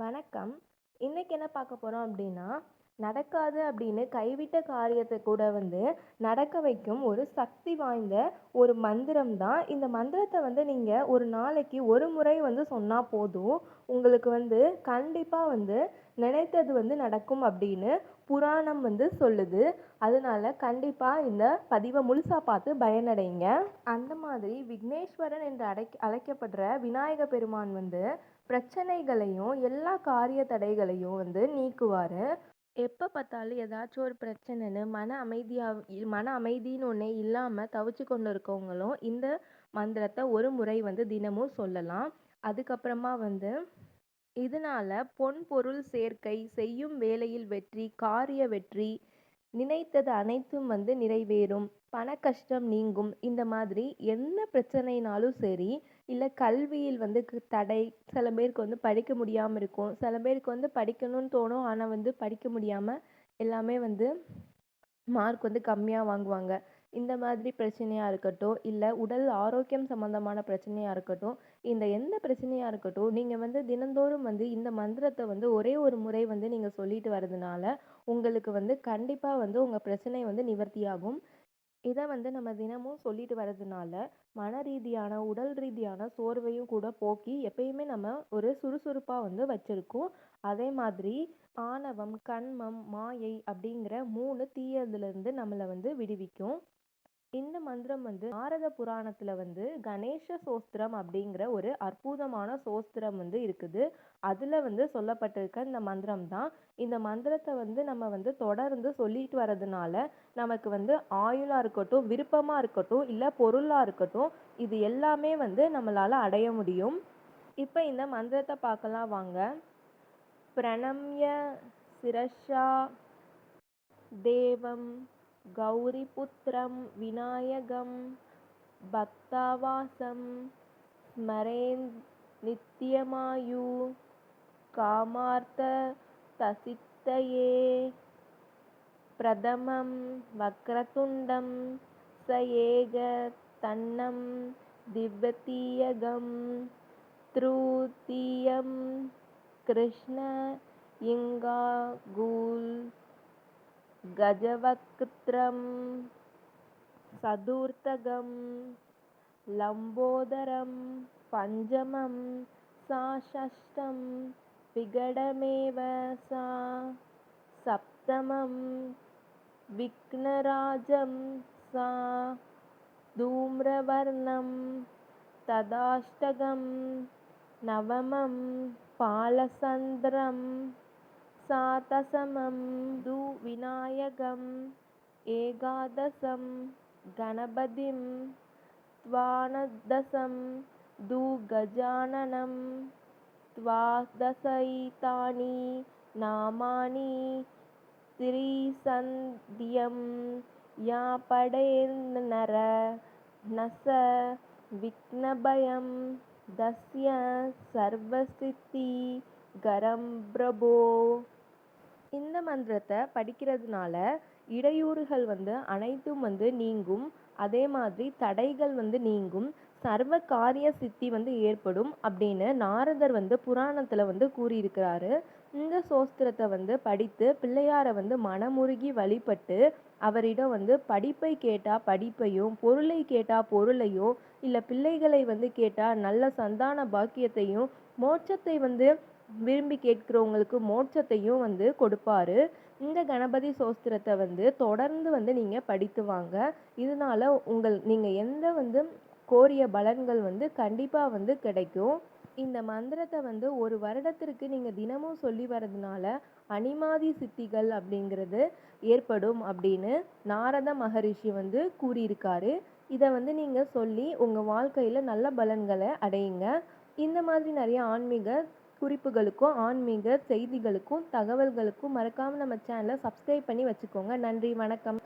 வணக்கம். இன்னைக்கு என்ன பார்க்க போகிறோம் அப்படின்னா நடக்காது அப்படின்னு கைவிட்ட காரியத்தை கூட வந்து நடக்க வைக்கும் ஒரு சக்தி வாய்ந்த ஒரு மந்திரம் தான். இந்த மந்திரத்தை வந்து நீங்கள் ஒரு நாளைக்கு ஒரு முறை வந்து சொன்னால் போதும். உங்களுக்கு வந்து கண்டிப்பாக வந்து நினைத்தது வந்து நடக்கும் அப்படின்னு புராணம் வந்து சொல்லுது. அதனால கண்டிப்பாக இந்த பதிவை முழுசாக பார்த்து பயனடைங்க. அந்த மாதிரி விக்னேஸ்வரன் என்று அடை அழைக்கப்படுற விநாயக பெருமான் வந்து பிரச்சனைகளையும் எல்லா காரிய தடைகளையும் வந்து நீக்குவார். எப்போ பார்த்தாலும் ஏதாச்சும் ஒரு பிரச்சனைன்னு மன அமைதியாக மன அமைதின்னு ஒன்றே இல்லாமல் தவிச்சு கொண்டு இருக்கவங்களும் இந்த மந்திரத்தை ஒரு முறை வந்து தினமும் சொல்லலாம். அதுக்கப்புறமா வந்து இதனால பொன் பொருள் சேர்க்கை செய்யும் வேலையில் வெற்றி காரிய வெற்றி நினைத்தது அனைத்தும் வந்து நிறைவேறும். பண கஷ்டம் நீங்கும். இந்த மாதிரி என்ன பிரச்சனைனாலும் சரி இல்லை கல்வியில் வந்து தடை சில பேருக்கு வந்து படிக்க முடியாமல் இருக்கும். சில பேருக்கு வந்து படிக்கணும்னு தோணும். ஆனால் வந்து படிக்க முடியாமல் எல்லாமே வந்து மார்க் வந்து கம்மியாக வாங்குவாங்க. இந்த மாதிரி பிரச்சனையாக இருக்கட்டும் இல்லை உடல் ஆரோக்கியம் சம்மந்தமான பிரச்சனையாக இருக்கட்டும் இந்த எந்த பிரச்சனையாக இருக்கட்டும் நீங்கள் வந்து தினந்தோறும் வந்து இந்த மந்திரத்தை வந்து ஒரே ஒரு முறை வந்து நீங்கள் சொல்லிட்டு வரதுனால உங்களுக்கு வந்து கண்டிப்பாக வந்து உங்கள் பிரச்சனை வந்து நிவர்த்தியாகும். இதை வந்து நம்ம தினமும் சொல்லிட்டு வரதுனால மன ரீதியான உடல் ரீதியான சோர்வையும் கூட போக்கி எப்பயுமே நம்ம ஒரு சுறுசுறுப்பாக வந்து வச்சுருக்கோம். அதே மாதிரி ஆணவம் கண்மம் மாயை அப்படிங்கிற மூணு தீயதுலேருந்து நம்மளை வந்து விடுவிக்கும். இந்த மந்திரம் வந்து நாரத புராணத்தில் வந்து கணேச சோஸ்திரம் அப்படிங்கிற ஒரு அற்புதமான சோஸ்திரம் வந்து இருக்குது. அதில் வந்து சொல்லப்பட்டிருக்க இந்த மந்திரம் தான். இந்த மந்திரத்தை வந்து நம்ம வந்து தொடர்ந்து சொல்லிட்டு வர்றதுனால நமக்கு வந்து ஆயுளாக இருக்கட்டும் விருப்பமாக இருக்கட்டும் இல்லை பொருளாக இருக்கட்டும் இது எல்லாமே வந்து நம்மளால் அடைய முடியும். இப்போ இந்த மந்திரத்தை பார்க்கலாம் வாங்க. பிரணம்ய சிரஷா தேவம் गौरीपुत्रं विनायकं भक्तावासं स्मरेन् नित्यमायु कामार्थतसिद्धये प्रथमं वक्रतुण्डं स एकतन्नं दिव्यतीयगं तृतीयं कृष्ण इङ्गागुल् गजवक्त्रं चतुर्थकं लम्बोदरं पञ्चमं सा षष्ठं विगडमेव सा सप्तमं विघ्नराजं सा धूम्रवर्णं तदाष्टकं नवमं पालसन्द्रं सातसमं तु विनायकम् एकादशं गणपतिं द्वादशं तु गजाननं द्वादशैतानि नामानि त्रिसन्ध्यं या पडेन्नर न स विघ्नभयं दस्य सर्वसिद्धिकरं प्रभो இந்த மந்திரத்தை படிக்கிறதுனால இடையூறுகள் வந்து அனைத்தும் வந்து நீங்கும். அதே மாதிரி தடைகள் வந்து நீங்கும். சர்வ காரிய சித்தி வந்து ஏற்படும் அப்படின்னு நாரதர் வந்து புராணத்தில் வந்து கூறியிருக்கிறாரு. இந்த சோஸ்திரத்தை வந்து படித்து பிள்ளையாரை வந்து மனமுருகி வழிபட்டு அவரிடம் வந்து படிப்பை கேட்டால் படிப்பையும் பொருளை கேட்டால் பொருளையும் இல்லை பிள்ளைகளை வந்து கேட்டால் நல்ல சந்தான பாக்கியத்தையும் மோட்சத்தை வந்து விரும்பி கேட்குறவங்களுக்கு மோட்சத்தையும் வந்து கொடுப்பாரு. இந்த கணபதி சோஸ்திரத்தை வந்து தொடர்ந்து வந்து நீங்கள் படித்து வாங்க. இதனால உங்கள் நீங்கள் எந்த வந்து கோரிய பலன்கள் வந்து கண்டிப்பாக வந்து கிடைக்கும். இந்த மந்திரத்தை வந்து ஒரு வருடத்திற்கு நீங்கள் தினமும் சொல்லி வர்றதுனால அனிமாதி சித்திகள் அப்படிங்கிறது ஏற்படும் அப்படின்னு நாரத மகரிஷி வந்து கூறியிருக்காரு. இதை வந்து நீங்கள் சொல்லி உங்கள் வாழ்க்கையில் நல்ல பலன்களை அடையுங்க. இந்த மாதிரி நிறைய ஆன்மீக குறிப்புகளுக்கும் ஆன்மீக செய்திகளுக்கும் தகவல்களுக்கும் மறக்காமல் நம்ம சேனலை சப்ஸ்கிரைப் பண்ணி வச்சுக்கோங்க. நன்றி வணக்கம்.